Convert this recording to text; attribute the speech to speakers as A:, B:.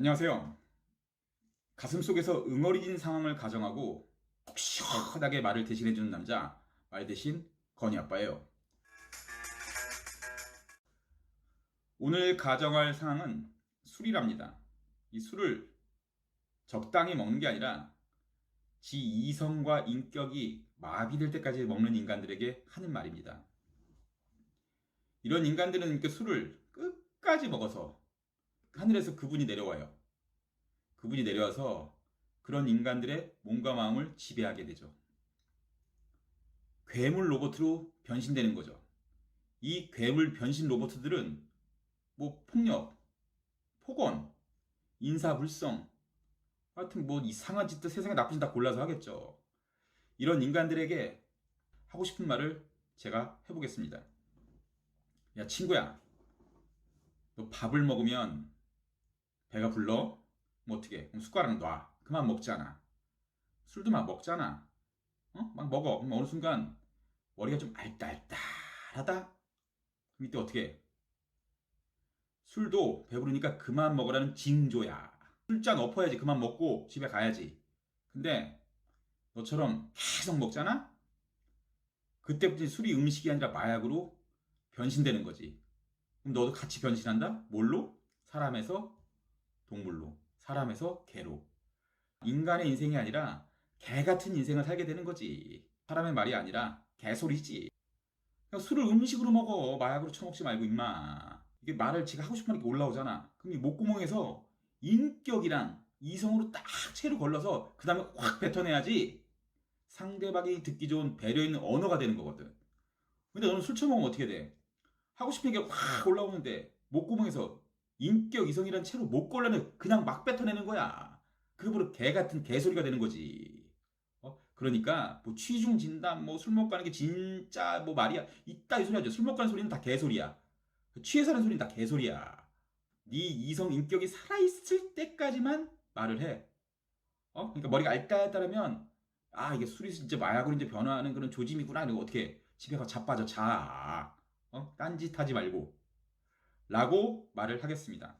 A: 안녕하세요. 가슴 속에서 응어리진 상황을 가정하고 시원하게 말을 대신해주는 남자 말 대신 건희 아빠예요. 오늘 가정할 상황은 술이랍니다. 이 술을 적당히 먹는 게 아니라 지 이성과 인격이 마비될 때까지 먹는 인간들에게 하는 말입니다. 이런 인간들은 이렇게 술을 끝까지 먹어서 하늘에서 그분이 내려와요. 그분이 내려와서 그런 인간들의 몸과 마음을 지배하게 되죠. 괴물 로봇으로 변신되는 거죠. 이 괴물 변신 로봇들은 뭐 폭력, 폭언, 인사불성, 하여튼 뭐 이상한 짓도 세상에 나쁜 짓 다 골라서 하겠죠. 이런 인간들에게 하고 싶은 말을 제가 해보겠습니다. 야 친구야, 너 밥을 먹으면 배가 불러? 뭐 어떻게? 그럼 숟가락 놔. 그만 먹잖아. 술도 막 먹잖아. 어? 막 먹어. 그럼 어느 순간 머리가 좀 알딸딸하다? 그럼 이때 어떻게 해? 술도 배부르니까 그만 먹으라는 징조야. 술잔 엎어야지 그만 먹고 집에 가야지. 근데 너처럼 계속 먹잖아? 그때부터 술이 음식이 아니라 마약으로 변신되는 거지. 그럼 너도 같이 변신한다? 뭘로? 사람에서 동물로, 사람에서 개로. 인간의 인생이 아니라 개 같은 인생을 살게 되는 거지. 사람의 말이 아니라 개소리지. 술을 음식으로 먹어. 마약으로 처먹지 말고 임마. 이게 말을 지가 하고 싶은 게 올라오잖아. 그럼 이 목구멍에서 인격이랑 이성으로 딱 채로 걸러서 그 다음에 확 뱉어내야지 상대방이 듣기 좋은 배려 있는 언어가 되는 거거든. 근데 너는 술 처먹으면 어떻게 돼? 하고 싶은 게 확 올라오는데 목구멍에서 인격 이성이란 채로 못 걸러내 그냥 막 뱉어내는 거야. 바로 개 같은 개소리가 되는 거지. 어? 그러니까 뭐 취중 진담 뭐 술 먹고 하는 게 진짜 뭐 말이야. 이따 이 소리 하죠. 술 먹고 하는 소리는 다 개소리야. 취해서 하는 소리는 다 개소리야. 네 이성 인격이 살아있을 때까지만 말을 해. 어? 그러니까 머리가 알딸딸하면 아 이게 술이 진짜 마약으로 이제 변화하는 그런 조짐이구나. 이러고 어떻게 집에 가서 자빠져 자. 어? 딴짓하지 말고. 라고 말을 하겠습니다.